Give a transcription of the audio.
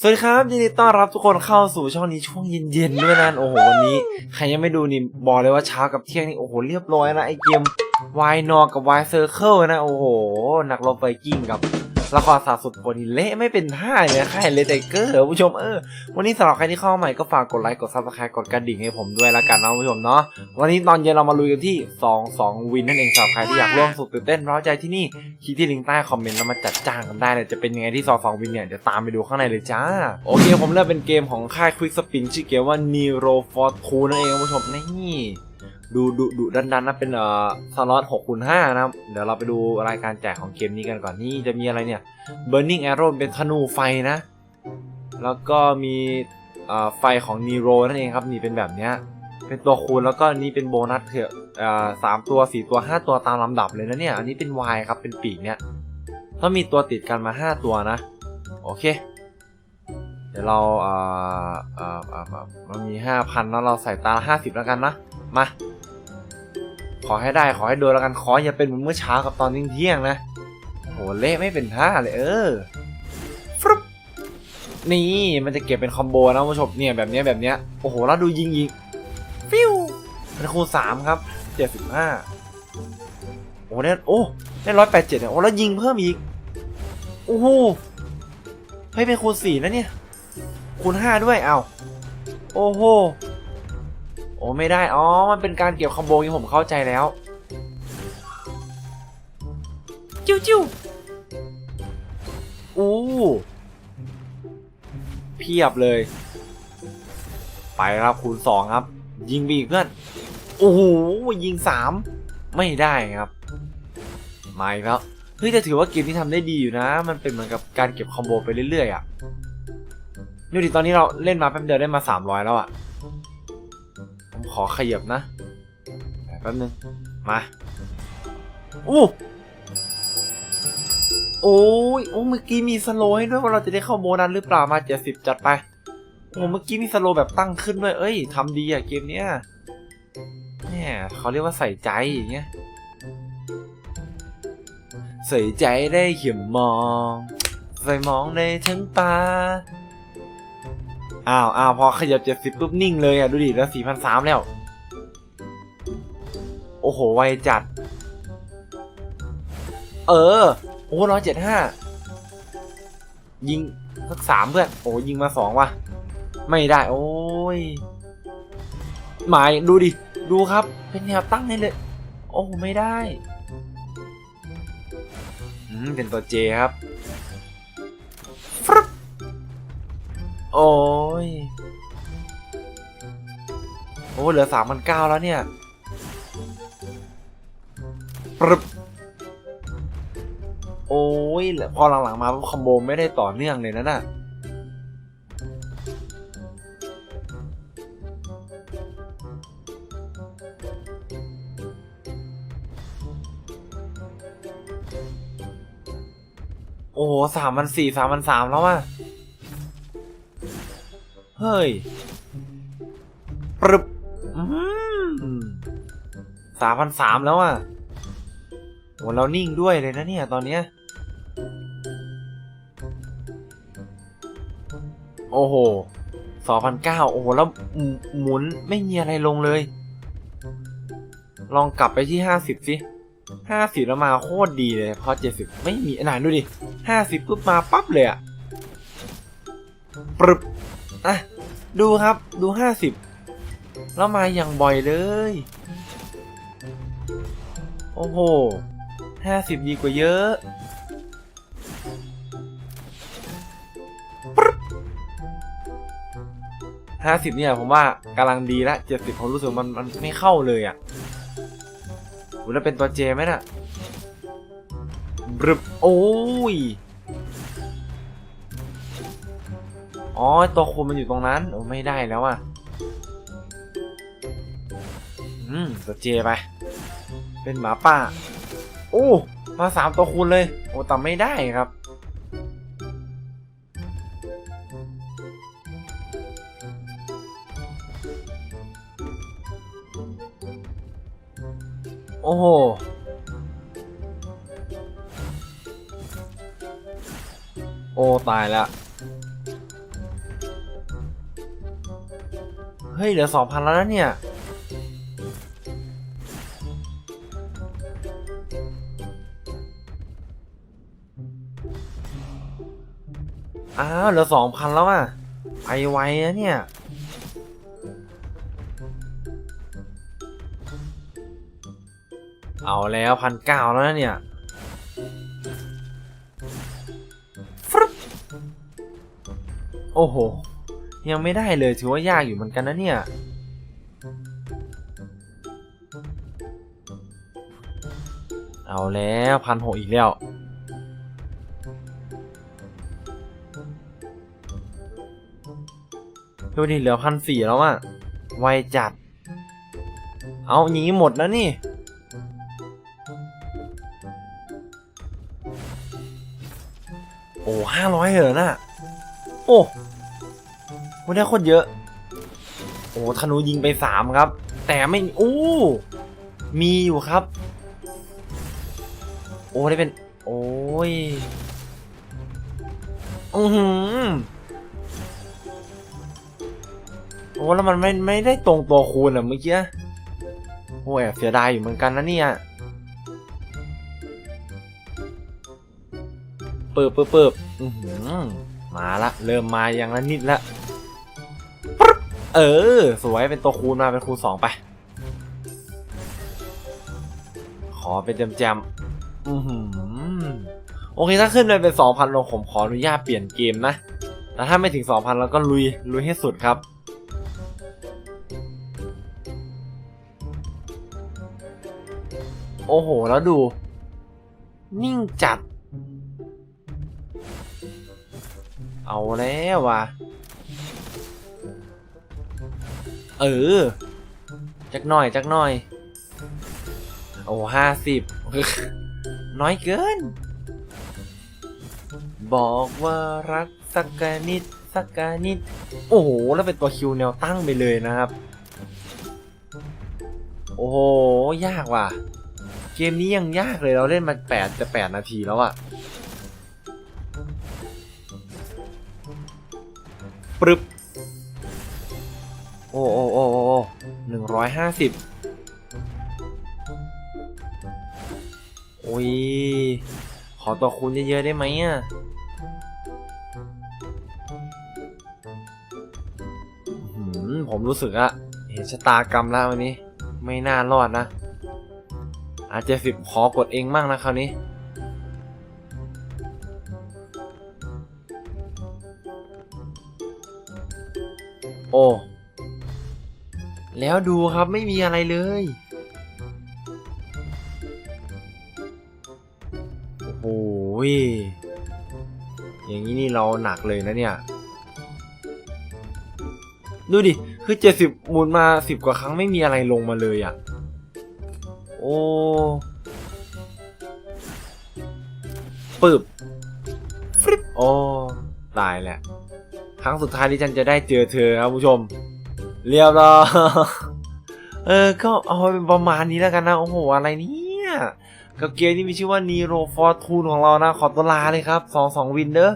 สวัสดีครับยินดีต้อนรับทุกคนเข้าสู่ช่องนี้ช่วงเย็นๆด้วยนะโอ้โหวันนี้ใครยังไม่ดูนี่บอกเลยว่าเช้ากับเที่ยงนี่โอ้โหเรียบร้อยนะไอเกมวายนอกับวายเซอร์เคิลนะโอ้โหนักรบไวกิ้งกับ ละครสาสุดคนนี่เละไม่เป็นท่าเลยค่ายเลเตเกอร์ผู้ชมเออวันนี้สำหรับใครที่เข้าใหม่ก็ฝากกดไลค์กดซับสไครต์กดกระดิ่งให้ผมด้วยละกันนะผู้ชมเนาะวันนี้ตอนเย็นเรามาลุยกันที่ 2 2 วินนั่นเองสำหรับใครที่อยากร่วมสุดตื่นเต้นร้าวใจที่นี่คลิกที่ลิงก์ใต้คอมเมนต์แล้วมาจัดจ้างกันได้เลยจะเป็นยังไงที่ซอฟองวินเนี่ยเดี๋ยวตามไปดูข้างในเลยจ้าโอเคผมเลือกเป็นเกมของค่าย Quick Spin ชื่อเกมว่า Nero for Two นั่นเองคุณผู้ชมนี่ ดูดูดูดันดันนะเป็นเอ่อสล็อต6คูณ5นะครับ เดี๋ยวเราไปดูรายการแจกของเกมนี้กันก่อนนี่จะมีอะไรเนี่ย Burning Arrow เป็นธนูไฟนะ แล้วก็มีเอ่อไฟของ Nero นั่นเองครับนี่เป็นแบบเนี้ยเป็นตัวคูณแล้วก็นี่เป็นโบนัสเถอะเอ่าสามตัวสี่ตัวห้าตัวตามลำดับเลยนะเนี่ยอันนี้เป็น Y ครับเป็นปีกเนี่ยต้องมีตัวติดกันมาห้าตัวนะ โอเคเดี๋ยวเราเอ่อ่อ่อ่ามันมีห้าพันแล้วเราใส่ตาห้าสิบแล้วกันนะ มา ขอให้ได้ขอให้โดนแล้วกันขออย่าเป็นเหมือนเมื่อเช้ากับตอนเที่ยงๆนะโหเละไม่เป็นท่าเลยเออฟรุบนี่มันจะเก็บเป็นคอมโบนะคุณผู้ชมเนี่ยแบบเนี้ยแบบเนี้ยโอ้โหแล้วดูยิงยิงฟิวเป็นคูณสามครับเจ็ดสิบห้าโอ้เนี่ยโอ้ได้ร้อยแปดเจ็ดเนี่ยโอ้แล้วยิงเพิ่มอีกโอ้โหเฮ้ยเป็นคูณสี่นะเนี่ยคูณห้าด้วยเอาโอ้โห อ้ไม่ได้ อ๋อ มันเป็นการเก็บคอมโบที่ผมเข้าใจแล้ว จิ้วจิ้วอู้เพียบเลย ไปครับคูณสองครับ ยิงไปอีกเพื่อน โอ้โหยิงสามไม่ได้ครับมาอีกแล้วเฮ้ยแต่ถือว่าเกมที่ทำได้ดีอยู่นะ มันเป็นเหมือนกับการเก็บคอมโบไปเรื่อยๆอะดูดิตอนนี้เราเล่นมาแป๊บเดียวได้มาสามร้อยแล้วอะผม ขอขยับนะแป๊บนึง มาอู้โอ้ยโอ้เมื่อกี้มีสโลให้ด้วยว่าเราจะได้เข้าโบนัสหรือเปล่ามาเจ็ดสิบจัดไปโอ้เมื่อกี้มีสโลแบบตั้งขึ้นด้วย เอ้ยทำดีอะเกมเนี้ยเนี่ยเขาเรียกว่าใส่ใจอย่างเงี้ยใส่ใจได้เขียมมอง ใส่มองในทั้งตา อ้าวอ้าวพอขยับเจ็ดสิบปุ๊บนิ่งเลยอะ ดูดิ แล้วสี่พันสามแล้ว โอ้โห ไวจัด เออ โอ้ร้อยเจ็ดห้ายิงสักสามเพื่อน โอ้ยิงมาสองว่ะ ไม่ได้ โอ้ย หมายดูดิ ดูครับ เป็นแนวตั้งเลย โอ้ไม่ได้อืมเป็นตัวเจครับ โอ้ย โอ้เหลือสามพันเก้าแล้วเนี่ยปรึบโอ้ยแล้วพอหลังๆมาคอมโบไม่ได้ต่อเนื่องเลยนะน่ะโอ้สามพันสี่สามพันสามแล้วว่ะ เฮ้ยปรึบสามพันสามแล้วอะโอ้เรานิ่งด้วยเลยนะเนี่ยตอนเนี้ย โอ้โหสองพันเก้าโอ้โห แล้วหมุหมุนไม่มีอะไรลงเลย ลองกลับไปที่ห้าสิบสิห้าสิบแล้วมาโคตรดีเลย พอเจ็ดสิบไม่มีอันไหนดูดิห้าสิบปุ๊บมาปั๊บเลยอะปรึบอะ ดูครับดูห้าสิบแล้วมาอย่างบ่อยเลย โอ้โหห้าสิบดีกว่าเยอะห้าสิบเนี่ยผมว่ากำลังดีละเจ็ดสิบผมรู้สึกมันมันไม่เข้าเลยอะ่ะหแล้วเป็นตัวเจไหมน่ะบรึบโอ้ย อ๋อ ตัวคูณมันอยู่ตรงนั้น โอ้ไม่ได้แล้วอะ อืม ตัวเจไป เป็นหมาป่า โอ้ มาสามตัวคูณเลย โอ้แต่ไม่ได้ครับ โอ้โหโอ้ ตายแล้ว เฮ้ยเหลือสองพันแล้วนะเนี่ย อ้าวเหลือสองพันแล้วอะไปไวนะเนี่ยเอาแล้วพันเก้าแล้วนะเนี่ยโอ้โห ยังไม่ได้เลยถือว่ายากอยู่เหมือนกันนะเนี่ย เอาแล้วพันหกอีกแล้ว ดูดิเหลือพันสี่แล้วอะไวจัด เอาอย่างนี้หมดแล้วนี่โอ้ห้าร้อยเหรอน่ะ โอ้ ไม่ได้คนเยอะ โอ้ธนูยิงไปสามครับ แต่ไม่โอ้มีอยู่ครับ โอ้ได้เป็น โอ้ยอือหือโอ้แล้วมันไม่ไม่ได้ตรงตัวคูณอะเมื่อกี้โอ้แอบเสียดายอยู่เหมือนกันนะเนี่ยเปิบเปิบเปิบอือหือมาละ เริ่มมาอย่างละนิดละ เออ สวยเป็นตัวคูณมาเป็นคูณสองไป ขอเป็นจำจำๆอือหือโอเคถ้าขึ้นไปเป็นสองพันลงผมขออนุญาตเปลี่ยนเกมนะแต่ถ้าไม่ถึงสองพันเราก็ลุยลุยให้สุดครับโอ้โห แล้วดู นิ่งจัด เอาแล้วว่ะ เออ จักหน่อยจักหน่อย โอ้ห้าสิบน้อยเกิน บอกว่ารักสักกะนิดสักกะนิด โอ้โห แล้วเป็นตัวคิวแนวตั้งไปเลยนะครับ โอ้โห ยากว่ะ เกมนี้ยังยากเลยเราเล่นมาแปดจะแปดนาทีแล้วอะปรึบ โอ้โอ้โอ้โอ้หนึ่งร้อยห้าสิบโอ้ย ขอตัวคูณเยอะๆได้ไหมอะผมรู้สึกอะเห็นชะตากรรมแล้ววันนี้ ไม่น่ารอดนะ อาจจะสิบขอกดเองมั่งนะคราวนี้โอ้ แล้วดูครับไม่มีอะไรเลย โอ้โหยอย่างนี้นี่เราหนักเลยนะเนี่ย ดูดิ คือเจ็ดสิบหมุนมาสิบกว่าครั้งไม่มีอะไรลงมาเลยอะ่ะ โอ้ปึบฟริปโอ้ตายแหละ ครั้งสุดท้ายที่ฉันจะได้เจอเธอครับผู้ชม เรียบร้อยเออ ก็เอาไว้เป็นประมาณนี้แล้วกันนะ โอ้โห อะไรเนี่ย กับเกมที่มีชื่อว่า Nero Fortune ของเรานะ ขอตัวลาเลยครับ 2 2 วินเดอร์